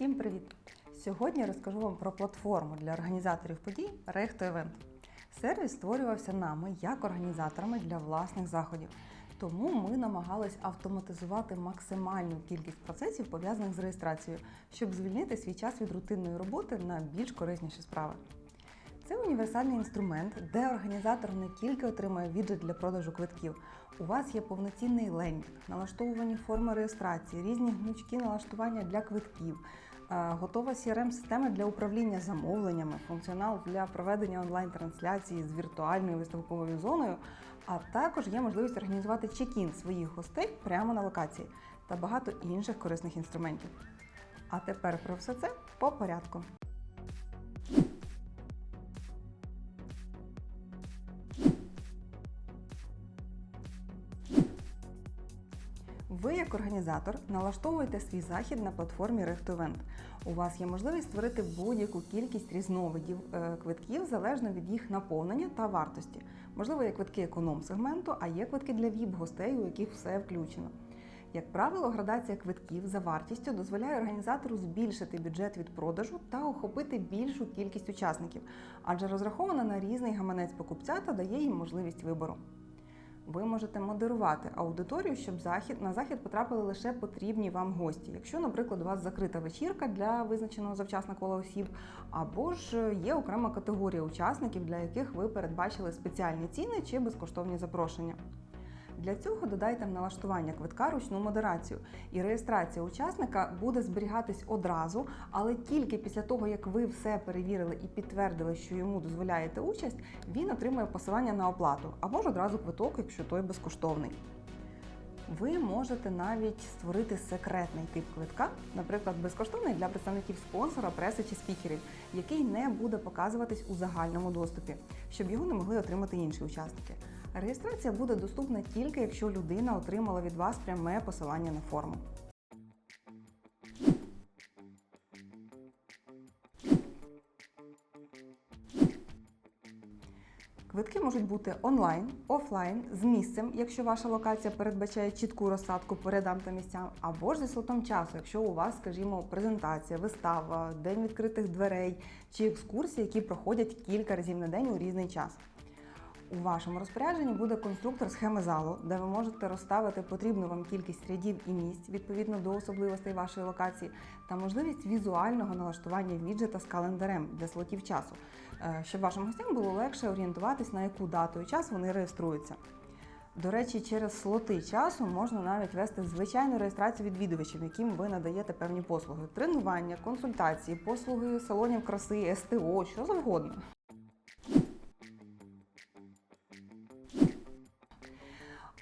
Всім привіт! Сьогодні розкажу вам про платформу для організаторів подій Rechto Event. Сервіс створювався нами як організаторами для власних заходів. Тому ми намагались автоматизувати максимальну кількість процесів, пов'язаних з реєстрацією, щоб звільнити свій час від рутинної роботи на більш корисніші справи. Це універсальний інструмент, де організатор не тільки отримує віджит для продажу квитків. У вас є повноцінний лендінг, налаштовані форми реєстрації, різні гнучки налаштування для квитків, готова CRM-система для управління замовленнями, функціонал для проведення онлайн-трансляції з віртуальною виставковою зоною, а також є можливість організувати чек-ін своїх гостей прямо на локації та багато інших корисних інструментів. А тепер про все це по порядку. Ви, як організатор, налаштовуєте свій захід на платформі RectoEvent. У вас є можливість створити будь-яку кількість різновидів е, квитків залежно від їх наповнення та вартості. Можливо, є квитки економ-сегменту, а є квитки для ВІП-гостей, у яких все включено. Як правило, градація квитків за вартістю дозволяє організатору збільшити бюджет від продажу та охопити більшу кількість учасників, адже розрахована на різний гаманець покупця та дає їм можливість вибору. Ви можете модерувати аудиторію, щоб захід на захід потрапили лише потрібні вам гості. Якщо, наприклад, у вас закрита вечірка для визначеного завчасно кола осіб, або ж є окрема категорія учасників, для яких ви передбачили спеціальні ціни чи безкоштовні запрошення. Для цього додайте в налаштування квитка ручну модерацію, і реєстрація учасника буде зберігатись одразу, але тільки після того, як ви все перевірили і підтвердили, що йому дозволяєте участь, він отримує посилання на оплату або ж одразу квиток, якщо той безкоштовний. Ви можете навіть створити секретний тип квитка, наприклад, безкоштовний для представників спонсора, преси чи спікерів, який не буде показуватись у загальному доступі, щоб його не могли отримати інші учасники. Реєстрація буде доступна тільки якщо людина отримала від вас пряме посилання на форму. Квитки можуть бути онлайн, офлайн, з місцем, якщо ваша локація передбачає чітку розсадку по рядам та місцям, або ж зі слотом часу, якщо у вас, скажімо, презентація, вистава, день відкритих дверей чи екскурсії, які проходять кілька разів на день у різний час. У вашому розпорядженні буде конструктор схеми залу, де ви можете розставити потрібну вам кількість рядів і місць відповідно до особливостей вашої локації, та можливість візуального налаштування віджета з календарем для слотів часу, е, щоб вашим гостям було легше орієнтуватись, на яку дату і час вони реєструються. До речі, через слоти часу можна навіть вести звичайну реєстрацію відвідувачів, яким ви надаєте певні послуги: тренування, консультації, послуги салонів краси, СТО, що завгодно.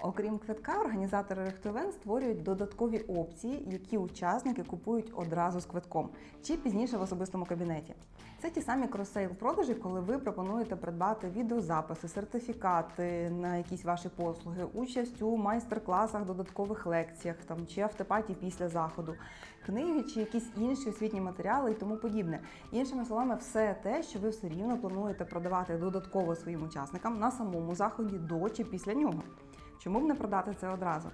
Окрім квитка, організатори рехтовен створюють додаткові опції, які учасники купують одразу з квитком чи пізніше в особистому кабінеті. Це ті самі кросейл продажі, коли ви пропонуєте придбати відеозаписи, сертифікати на якісь ваші послуги, участь у майстер-класах, додаткових лекціях там чи автопаті після заходу, книги чи якісь інші освітні матеріали і тому подібне. Іншими словами, все те, що ви все рівно плануєте продавати додатково своїм учасникам на самому заході до чи після нього. Чому б не продати це одразу?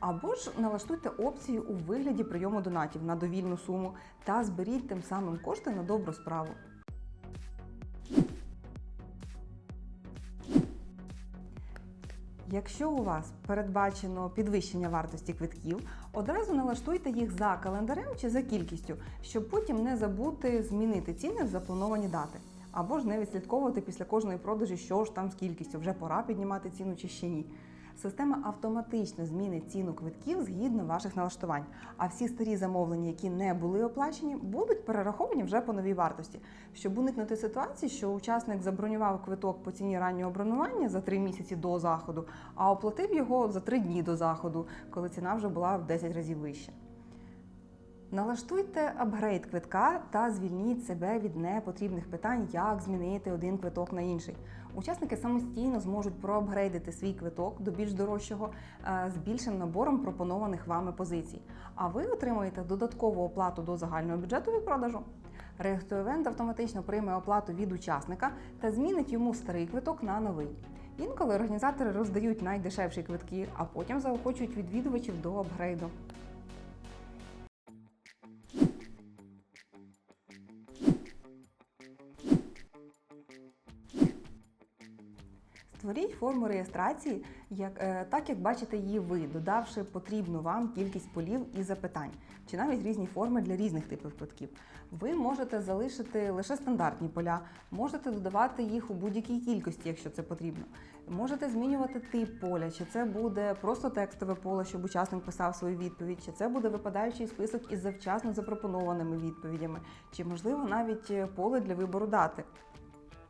Або ж налаштуйте опції у вигляді прийому донатів на довільну суму та зберіть тим самим кошти на добру справу. Якщо у вас передбачено підвищення вартості квитків, одразу налаштуйте їх за календарем чи за кількістю, щоб потім не забути змінити ціни в заплановані дати. Або ж не відслідковувати після кожної продажі, що ж там з кількістю, вже пора піднімати ціну чи ще ні. Система автоматично змінить ціну квитків згідно ваших налаштувань, а всі старі замовлення, які не були оплачені, будуть перераховані вже по новій вартості, щоб уникнути ситуації, що учасник забронював квиток по ціні раннього бронювання за 3 місяці до заходу, а оплатив його за 3 дні до заходу, коли ціна вже була в 10 разів вища. Налаштуйте апгрейд квитка та звільніть себе від непотрібних питань, як змінити один квиток на інший. Учасники самостійно зможуть проапгрейдити свій квиток до більш дорожчого е, з більшим набором пропонованих вами позицій. А ви отримаєте додаткову оплату до загального бюджету від продажу. Реєстроєвент автоматично прийме оплату від учасника та змінить йому старий квиток на новий. Інколи організатори роздають найдешевші квитки, а потім заохочують відвідувачів до апгрейду. Форму реєстрації, як, е, так як бачите її ви, додавши потрібну вам кількість полів і запитань, чи навіть різні форми для різних типів квитків. Ви можете залишити лише стандартні поля, можете додавати їх у будь-якій кількості, якщо це потрібно. Можете змінювати тип поля, чи це буде просто текстове поле, щоб учасник писав свою відповідь, чи це буде випадаючий список із завчасно запропонованими відповідями, чи можливо навіть е, поле для вибору дати.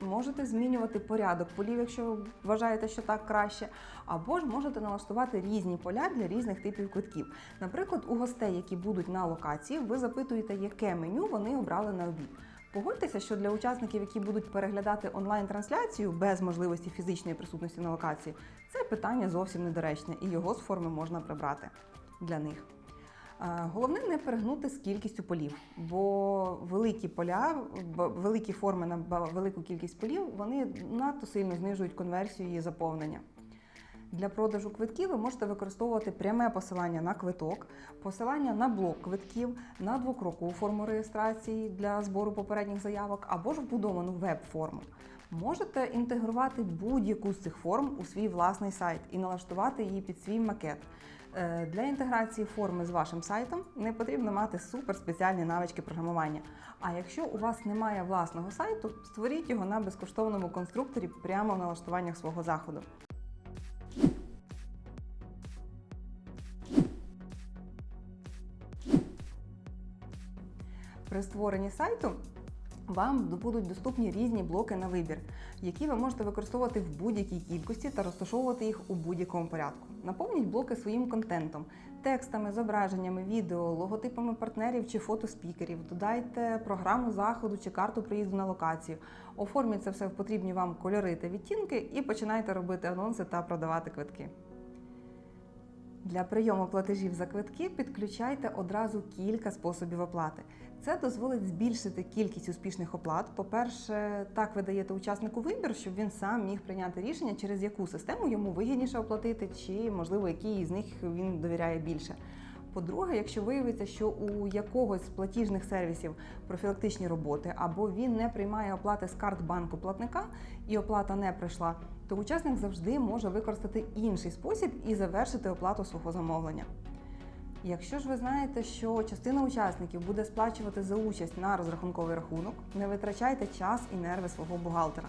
Можете змінювати порядок полів, якщо ви вважаєте, що так краще, або ж можете налаштувати різні поля для різних типів квитків. Наприклад, у гостей, які будуть на локації, ви запитуєте, яке меню вони обрали на обід. Погодьтеся, що для учасників, які будуть переглядати онлайн-трансляцію без можливості фізичної присутності на локації, це питання зовсім недоречне, і його з форми можна прибрати для них. Головне не перегнути з кількістю полів, бо великі поля, великі форми на велику кількість полів, вони надто сильно знижують конверсію і заповнення. Для продажу квитків ви можете використовувати пряме посилання на квиток, посилання на блок квитків, на двокрокову форму реєстрації для збору попередніх заявок або ж вбудовану веб-форму. Можете інтегрувати будь-яку з цих форм у свій власний сайт і налаштувати її під свій макет. Е, Для інтеграції форми з вашим сайтом не потрібно мати суперспеціальні навички програмування. А якщо у вас немає власного сайту, створіть його на безкоштовному конструкторі прямо в налаштуваннях свого заходу. При створенні сайту вам будуть доступні різні блоки на вибір, які ви можете використовувати в будь-якій кількості та розташовувати їх у будь-якому порядку. Наповніть блоки своїм контентом, текстами, зображеннями, відео, логотипами партнерів чи фотоспікерів. Додайте програму заходу чи карту приїзду на локацію. Оформіть це все в потрібні вам кольори та відтінки і починайте робити анонси та продавати квитки. Для прийому платежів за квитки підключайте одразу кілька способів оплати. Це дозволить збільшити кількість успішних оплат. По-перше, так ви даєте учаснику вибір, щоб він сам міг прийняти рішення, через яку систему йому вигідніше оплатити, чи можливо який з них він довіряє більше. По-друге, якщо виявиться, що у якогось з платіжних сервісів профілактичні роботи або він не приймає оплати з карт банку платника і оплата не прийшла, то учасник завжди може використати інший спосіб і завершити оплату свого замовлення. Якщо ж ви знаєте, що частина учасників буде сплачувати за участь на розрахунковий рахунок, не витрачайте час і нерви свого бухгалтера.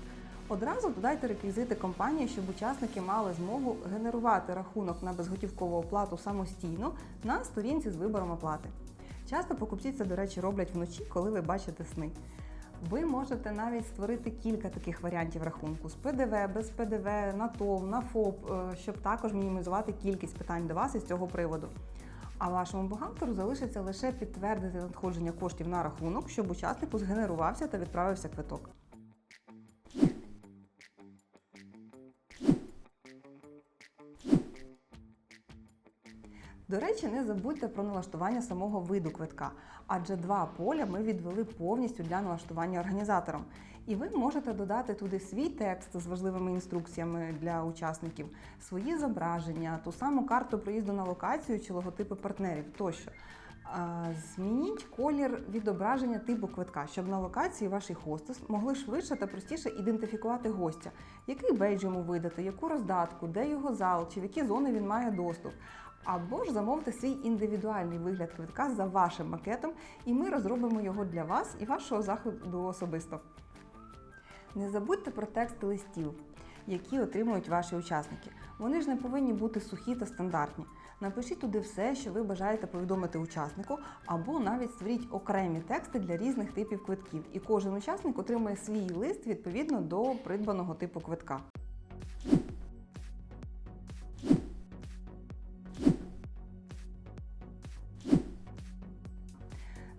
Одразу додайте реквізити компанії, щоб учасники мали змогу генерувати рахунок на безготівкову оплату самостійно на сторінці з вибором оплати. Часто покупці це, до речі, роблять вночі, коли ви бачите сни. Ви можете навіть створити кілька таких варіантів рахунку з ПДВ, без ПДВ, на ТОВ, на ФОП, е, щоб також мінімізувати кількість питань до вас із цього приводу. А вашому бухгалтеру залишиться лише підтвердити надходження коштів на рахунок, щоб учаснику згенерувався та відправився квиток. До речі, не забудьте про налаштування самого виду квитка, адже два поля ми відвели повністю для налаштування організатором. І ви можете додати туди свій текст з важливими інструкціями для учасників, свої зображення, ту саму карту проїзду на локацію чи логотипи партнерів тощо. Змініть колір відображення типу квитка, щоб на локації ваші хостес могли швидше та простіше ідентифікувати гостя, який бейдж йому видати, яку роздатку, де його зал, чи в які зони він має доступ. Або ж замовте свій індивідуальний вигляд квитка за вашим макетом, і ми розробимо його для вас і вашого заходу особисто. Не забудьте про тексти листів, які отримують ваші учасники. Вони ж не повинні бути сухі та стандартні. Напишіть туди все, що ви бажаєте повідомити учаснику, або навіть створіть окремі тексти для різних типів квитків, і кожен учасник отримує свій лист відповідно до придбаного типу квитка.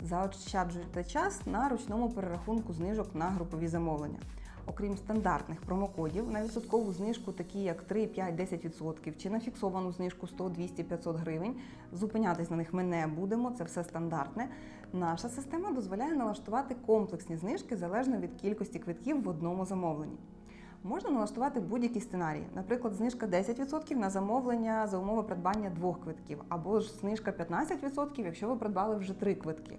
Заощаджуйте час на ручному перерахунку знижок на групові замовлення. Окрім стандартних промокодів на відсоткову знижку, такі як 3, 5, 10% чи на фіксовану знижку 100, 200, 500 гривень. Зупинятись на них ми не будемо, це все стандартне. Наша система дозволяє налаштувати комплексні знижки залежно від кількості квитків в одному замовленні. Можна налаштувати будь-які сценарії, наприклад, знижка 10% на замовлення за умови придбання двох квитків, або ж знижка 15%, якщо ви придбали вже три квитки,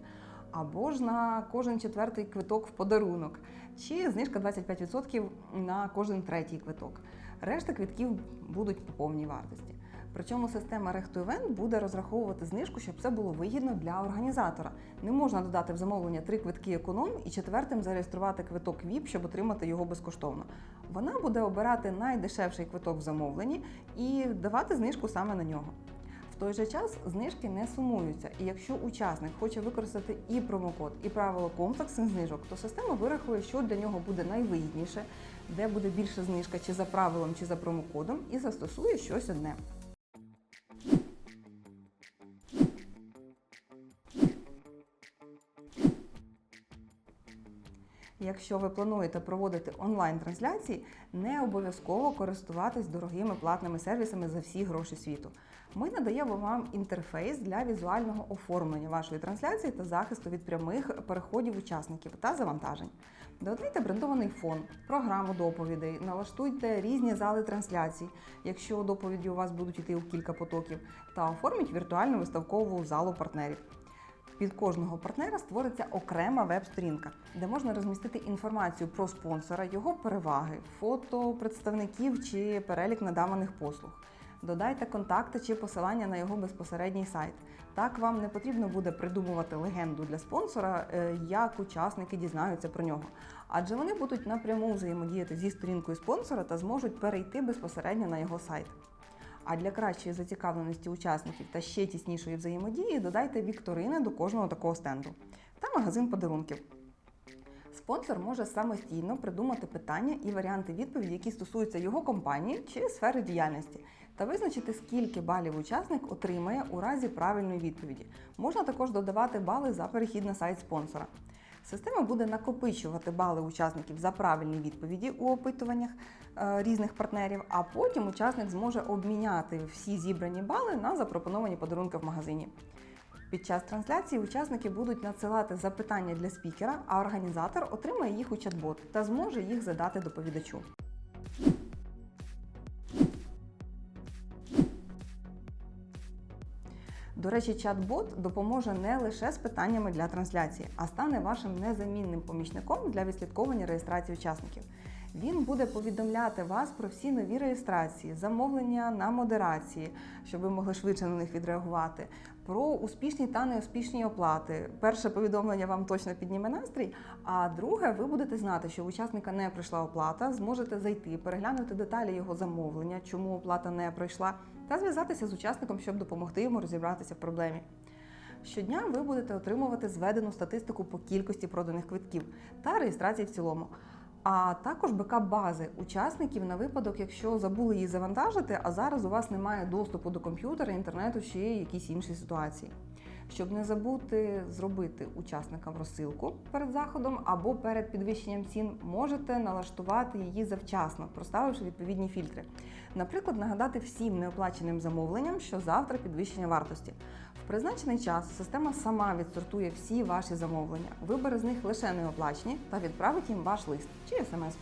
або ж на кожен четвертий квиток в подарунок, чи знижка 25% на кожен третій квиток. Решта квитків будуть по повній вартості. Причому система Recht-to-Event буде розраховувати знижку, щоб це було вигідно для організатора. Не можна додати в замовлення три квитки економ і четвертим зареєструвати квиток VIP, щоб отримати його безкоштовно. Вона буде обирати найдешевший квиток в замовленні і давати знижку саме на нього. Той же час знижки не сумуються, і якщо учасник хоче використати і промокод, і правило комплексних знижок, то система вирахує, що для нього буде найвигідніше, де буде більша знижка чи за правилом, чи за промокодом, і застосує щось одне. Якщо ви плануєте проводити онлайн-трансляції, не обов'язково користуватись дорогими платними сервісами за всі гроші світу. Ми надаємо вам інтерфейс для візуального оформлення вашої трансляції та захисту від прямих переходів учасників та завантажень. Додайте брендований фон, програму доповідей, налаштуйте різні зали трансляцій, якщо доповіді у вас будуть йти у кілька потоків, та оформіть віртуальну виставкову залу партнерів. Під кожного партнера створиться окрема веб-сторінка, де можна розмістити інформацію про спонсора, його переваги, фото представників чи перелік надаваних послуг. Додайте контакти чи посилання на його безпосередній сайт. Так вам не потрібно буде придумувати легенду для спонсора, е, як учасники дізнаються про нього. Адже вони будуть напряму взаємодіяти зі сторінкою спонсора та зможуть перейти безпосередньо на його сайт. А для кращої зацікавленості учасників та ще тіснішої взаємодії додайте вікторини до кожного такого стенду та магазин подарунків. Спонсор може самостійно придумати питання і варіанти відповіді, які стосуються його компанії чи сфери діяльності, та визначити, скільки балів учасник отримає у разі правильної відповіді. Можна також додавати бали за перехід на сайт спонсора. Система буде накопичувати бали учасників за правильні відповіді у опитуваннях е, різних партнерів, а потім учасник зможе обміняти всі зібрані бали на запропоновані подарунки в магазині. Під час трансляції учасники будуть надсилати запитання для спікера, а організатор отримає їх у чат-бот та зможе їх задати доповідачу. До речі, чат-бот допоможе не лише з питаннями для трансляції, а стане вашим незамінним помічником для відслідковування реєстрації учасників. Він буде повідомляти вас про всі нові реєстрації, замовлення на модерації, щоб ви могли швидше на них відреагувати, про успішні та неуспішні оплати. Перше повідомлення вам точно підніме настрій. А друге, ви будете знати, що у учасника не прийшла оплата, зможете зайти, переглянути деталі його замовлення, чому оплата не пройшла, та зв'язатися з учасником, щоб допомогти йому розібратися в проблемі. Щодня ви будете отримувати зведену статистику по кількості проданих квитків та реєстрації в цілому. А також бекап бази учасників на випадок, якщо забули її завантажити, а зараз у вас немає доступу до комп'ютера, інтернету чи якісь інші ситуації. Щоб не забути зробити учасникам розсилку перед заходом або перед підвищенням цін, можете налаштувати її завчасно, проставивши відповідні фільтри. Наприклад, нагадати всім неоплаченим замовленням, що завтра підвищення вартості. Призначений час система сама відсортує всі ваші замовлення, вибере з них лише неоплачені та відправить їм ваш лист чи смс.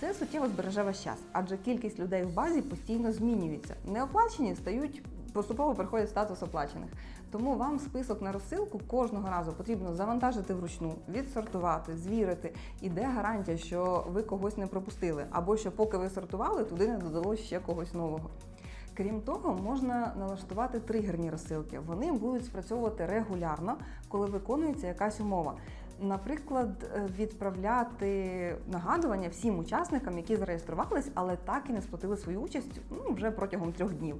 Це суттєво збереже ваш час, адже кількість людей в базі постійно змінюється. Неоплачені стають поступово приходять статус оплачених. Тому вам список на розсилку кожного разу потрібно завантажити вручну, відсортувати, звірити. І де гарантія, що ви когось не пропустили, або що поки ви сортували, туди не додалося ще когось нового. Крім того, можна налаштувати тригерні розсилки. Вони будуть спрацьовувати регулярно, коли виконується якась умова. Наприклад, е, відправляти нагадування всім учасникам, які зареєструвались, але так і не сплатили свою участь ну, вже протягом трьох днів.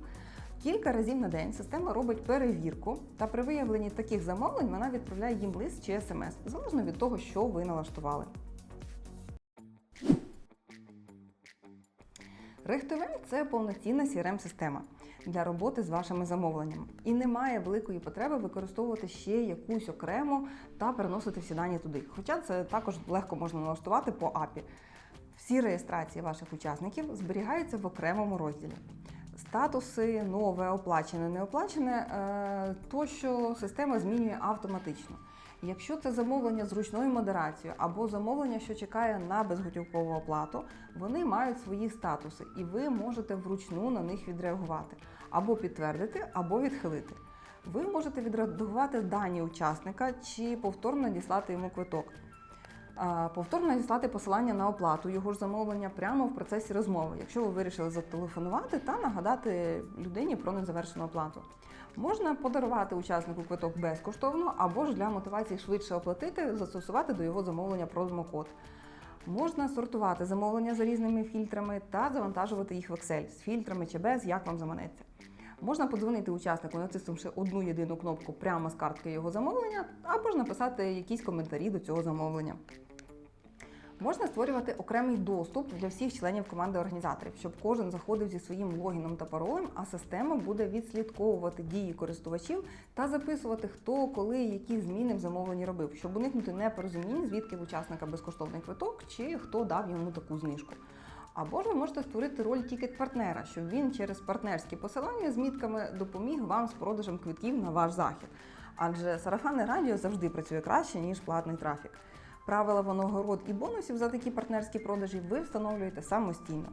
Кілька разів на день система робить перевірку, та при виявленні таких замовлень вона відправляє їм лист чи смс, залежно від того, що ви налаштували. Рихтовент це повноцінна crm система для роботи з вашими замовленнями. І немає великої потреби використовувати ще якусь окрему та переносити всі дані туди. Хоча це також легко можна налаштувати по API. Всі реєстрації ваших учасників зберігаються в окремому розділі. Статуси, нове, оплачене, неоплачене, е, тощо система змінює автоматично. Якщо це замовлення з ручною модерацією або замовлення, що чекає на безготівкову оплату, вони мають свої статуси, і ви можете вручну на них відреагувати або підтвердити, або відхилити. Ви можете відредагувати дані учасника чи повторно надіслати йому квиток. Повторно надіслати посилання на оплату його ж замовлення прямо в процесі розмови, якщо ви вирішили зателефонувати та нагадати людині про незавершену оплату. Можна подарувати учаснику квиток безкоштовно або ж для мотивації швидше оплатити, застосувати до його замовлення промокод. Можна сортувати замовлення за різними фільтрами та завантажувати їх в Excel з фільтрами чи без, як вам заманеться. Можна подзвонити учаснику, натиснувши одну єдину кнопку прямо з картки його замовлення, або ж написати якісь коментарі до цього замовлення. Можна створювати окремий доступ для всіх членів команди організаторів, щоб кожен заходив зі своїм логіном та паролем, а система буде відслідковувати дії користувачів та записувати, хто, коли які зміни в замовленні робив, щоб уникнути непорозумінь, звідки в учасника безкоштовний квиток чи хто дав йому таку знижку. Або ж ви можете створити роль тікет-партнера, щоб він через партнерські посилання з мітками допоміг вам з продажем квитків на ваш захід. Адже сарафанне радіо завжди працює краще, ніж платний трафік. Правила винагород і бонусів за такі партнерські продажі ви встановлюєте самостійно.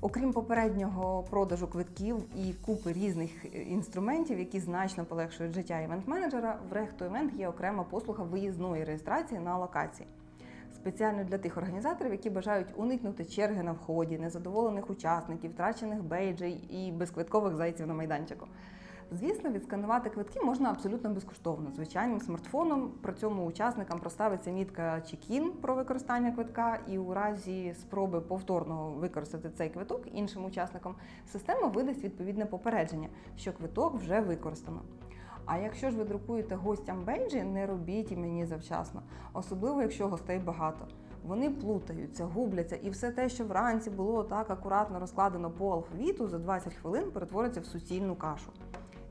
Окрім попереднього продажу квитків і купи різних інструментів, які значно полегшують життя івент-менеджера, в Рехто Івент є окрема послуга виїзної реєстрації на локації. Спеціально для тих організаторів, які бажають уникнути черги на вході, незадоволених учасників, втрачених бейджей і безквиткових зайців на майданчику. Звісно, відсканувати квитки можна абсолютно безкоштовно, звичайним смартфоном. При цьому учасникам проставиться мітка чекін про використання квитка, і у разі спроби повторного використати цей квиток іншим учасникам, система видасть відповідне попередження, що квиток вже використано. А якщо ж ви друкуєте гостям бейджі, не робіть імені завчасно, особливо якщо гостей багато. Вони плутаються, губляться, і все те, що вранці було так акуратно розкладено по алфавіту, за 20 хвилин перетвориться в суцільну кашу.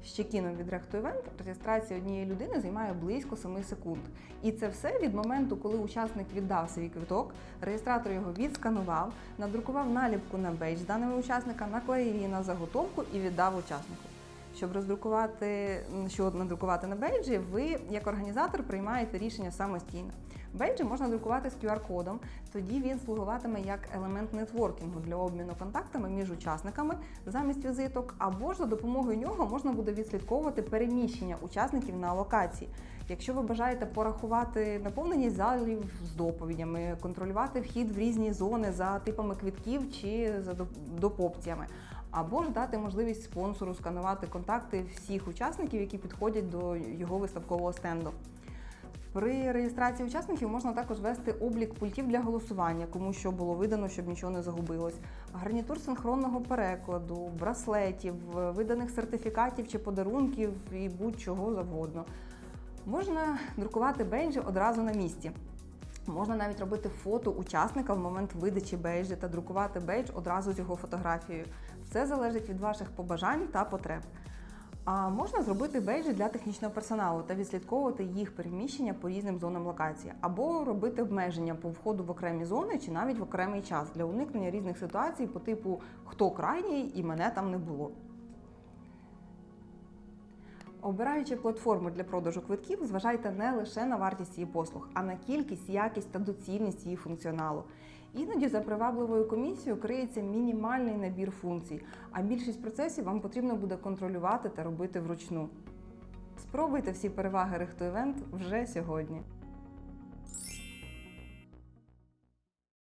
З чекіном від Recto Event реєстрація однієї людини займає близько 7 секунд. І це все від моменту, коли учасник віддав свій квиток, реєстратор його відсканував, надрукував наліпку на бейдж з даними учасника, наклеїв її на заготовку і віддав учаснику. Щоб роздрукувати, що надрукувати на бейджі, ви як організатор приймаєте рішення самостійно. Бейджі можна друкувати з QR-кодом, тоді він слугуватиме як елемент нетворкінгу для обміну контактами між учасниками замість візиток, або ж за допомогою нього можна буде відслідковувати переміщення учасників на локації. Якщо ви бажаєте порахувати наповненість залів з доповідями, контролювати вхід в різні зони за типами квитків чи за допопціями, або ж дати можливість спонсору сканувати контакти всіх учасників, які підходять до його виставкового стенду. При реєстрації учасників можна також вести облік пультів для голосування, кому що було видано, щоб нічого не загубилось, гарнітур синхронного перекладу, браслетів, виданих сертифікатів чи подарунків і будь-чого завгодно. Можна друкувати бейджі одразу на місці. Можна навіть робити фото учасника в момент видачі бейджі та друкувати бейдж одразу з його фотографією. Все залежить від ваших побажань та потреб. А можна зробити бейджі для технічного персоналу та відслідковувати їх переміщення по різним зонам локації, або робити обмеження по входу в окремі зони чи навіть в окремий час для уникнення різних ситуацій по типу хто крайній і мене там не було. Обираючи платформу для продажу квитків, зважайте не лише на вартість її послуг, а на кількість, якість та доцільність її функціоналу. Іноді за привабливою комісією криється мінімальний набір функцій, а більшість процесів вам потрібно буде контролювати та робити вручну. Спробуйте всі переваги Рихту Івент вже сьогодні.